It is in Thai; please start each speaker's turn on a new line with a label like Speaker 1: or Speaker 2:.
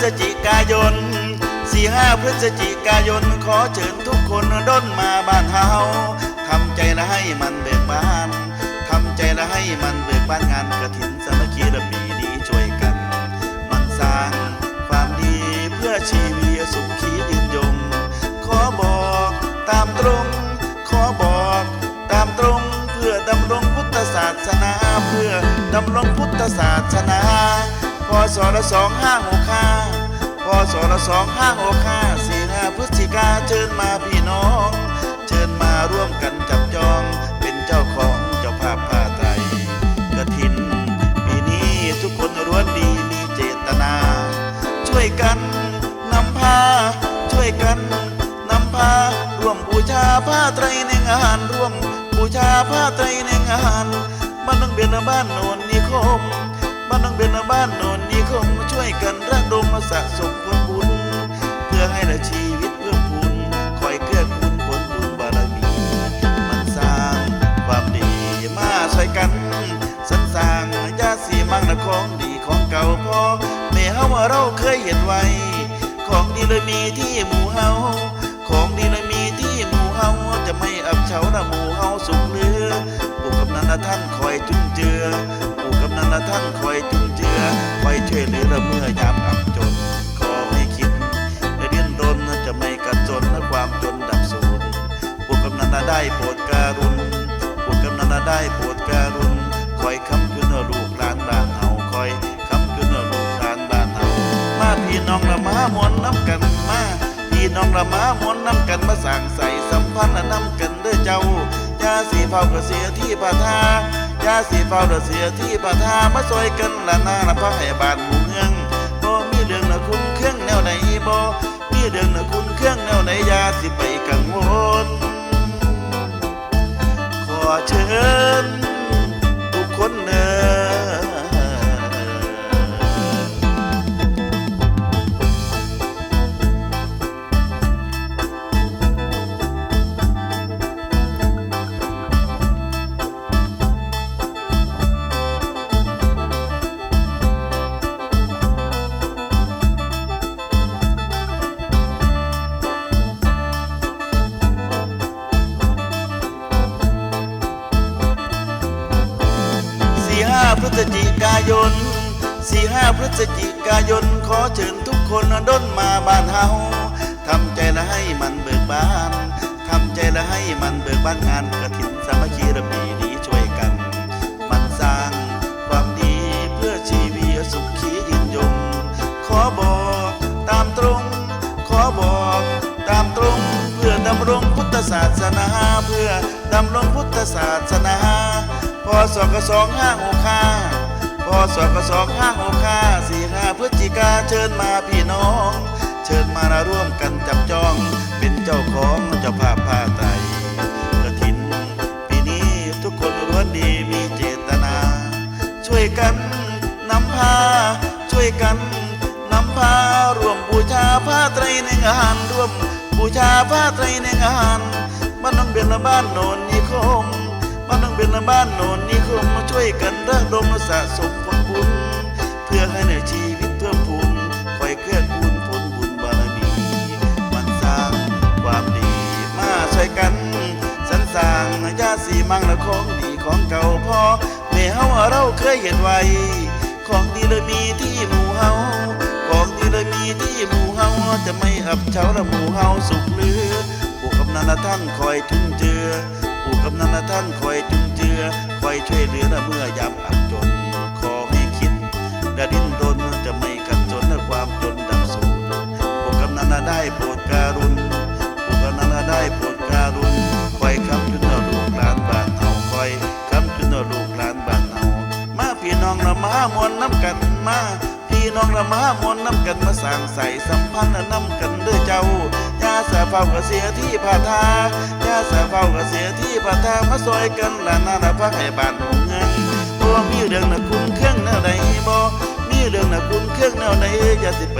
Speaker 1: ฤศจิกายนสี่ห้าพฤศจิกายน ขอเชิญทุกคนด้นมาบ้านเฮาทำใจและให้มันเบิกบานทำใจและให้มันเบิกบานงานกระถินสมัคคีระปีนี้ช่วยกัน มันสร้างความดีเพื่อชีวิตสุขียืนยง ขอบอกตามตรง ขอบอกตามตรงเพื่อดำรงพุทธศาสนา เพื่อดำรงพุทธศาสนา พศละสองห้าหกห้าพศละสองห้าหกห้าสี่ห้าพฤศจิกาเชิญมาพี่น้อง เชิญมาร่วมกันจับจองเป็นเจ้าของเจ้าภาพผ้าไตรกระถิน ปีนี้ทุกคนล้วนดีมีเจตนา ช่วยกันนำพาช่วยกันนำพาร่วมบูชาผ้าไตรในงานร่วมบูชาผ้าไตรในงานบ้านน้องเบียนบ้านโนนนิคม บ้านน้องเบนบ้านโนนนิคมช่วยกันระดมสะสมผลบุญเพื่อให้ละชีวิตเพื่อบุญคอยเกื้อกูลผลบุญบารมีมันสร้างความดีมาใช่กันสรรสร้างยาสีมั่งนะของดีของเก่าพอแม่เฮาว่าเราเคยเห็นไว้ของดีเลยมีที่หมู่เฮาของดีเลยมีที่หมู่เฮาจะไม่อับเฉานะหมู่เฮาสุขเลือปู่กำนันนะท่านคอยจุนเจือปู่ก นันนะท่านคอยจุนเจือคอยช่วยเหลือเมื่อยามอับจน ขอให้คิดและดิ้นรนจะไม่กัดจนและความจนดับสูญพวกกำนันน่ะได้โปรดการุณพวกกำนันน่ะได้โปรดการุณคอยคำขึ้นว่าลูกหลานบ้านเฮาคอยคำขึ้นว่าลูกหลานบ้านเฮามาพี่น้องละมามวนน้ำกันมาพี่น้องละมามวนน้ำกันมาสั่งใส่สัมพันธ์น้ำกันเด้อเจ้ายาสีเฝ้าก็เสียที่ปะทา ยาสีเฝ้าก็เสียที่ประทามาซอยกันละนาละพระให้บ้านหมู่เมือง กายนสี่ห้าพฤศจิกายน ขอเชิญทุกคนด้นมาบ้านเฮาทำใจและให้มันเบิกบานทำใจและให้มันเบิกบานงานกระถินสามัคคีระปีนี้ช่วยกัน มันสร้างความดีเพื่อชีวิตสุขียืนยง ขอบอกตามตรง ขอบอกตามตรง เพื่อดำรงพุทธศาสนาเพื่อดำรงพุทธศาสนาพศกสองห้าหกห้า พศกสองห้าหกห้าสี่ห้าพฤศจิกาเชิญมาพี่น้อง เชิญมาร่วมกันจับจอง เป็นเจ้าของเจ้าภาพผ้าไตรกระถิน ปีนี้ทุกคนล้วนดีมีเจตนา ช่วยกันนำพา ช่วยกันนำพาร่วมบูชาผ้าไตรในงานร่วมบูชาผ้าไตรในงานบ้านน้องเบลบ้านโนนนิคม บ้านน้องเบนละบ้านโนนนิคมมาช่วยกันระดมสะสมผลบุญเพื่อให้ในชีวิตเพิ่มพูนคอยเกื้อกูลผลบุญบารมีมันสร้างความดีมาช่วยกันสรรสร้างญาสีมังและของดีของเก่าพอแม่เฮาเราเคยเห็นไว้ ของดีเลยมีที่หมู่เฮาของดีเลยมีที่หมู่เฮาจะไม่อับเฉาละหมู่เฮาสุขเหลือผู้กำนันละท่านคอยจุนเจือ นันท่านคอยจุนเจือคอยช่วยเหลือเมื่อยามอับจนขอให้คิดและดิ้นรนจะไม่ขัดจนและความจนดับสูญพวกกำนันได้โปรดการุณพวกกำนันได้โปรดการุณคอยคำจุนเอาลูกหลานบ้านเฮาคอยคำจุนเอาลูกหลานบ้านเฮามาพี่น้องละมามวนน้ำกันมาพี่น้องละมามวนน้ำกันมาสร้างใส่สัมพันธ์น้ำกันเด้อเจ้า ยาสาเฝ้าก็เสียที่พาทายาสาเฝ้าก็เสียที่พาทามาซอยกันละนาละพักให้บ้านหงเงินบ่มีเรื่องนะคุณเครื่องแนวใดบ่มีเรื่องนะคุณเครื่องแนวใดอย่าสิไป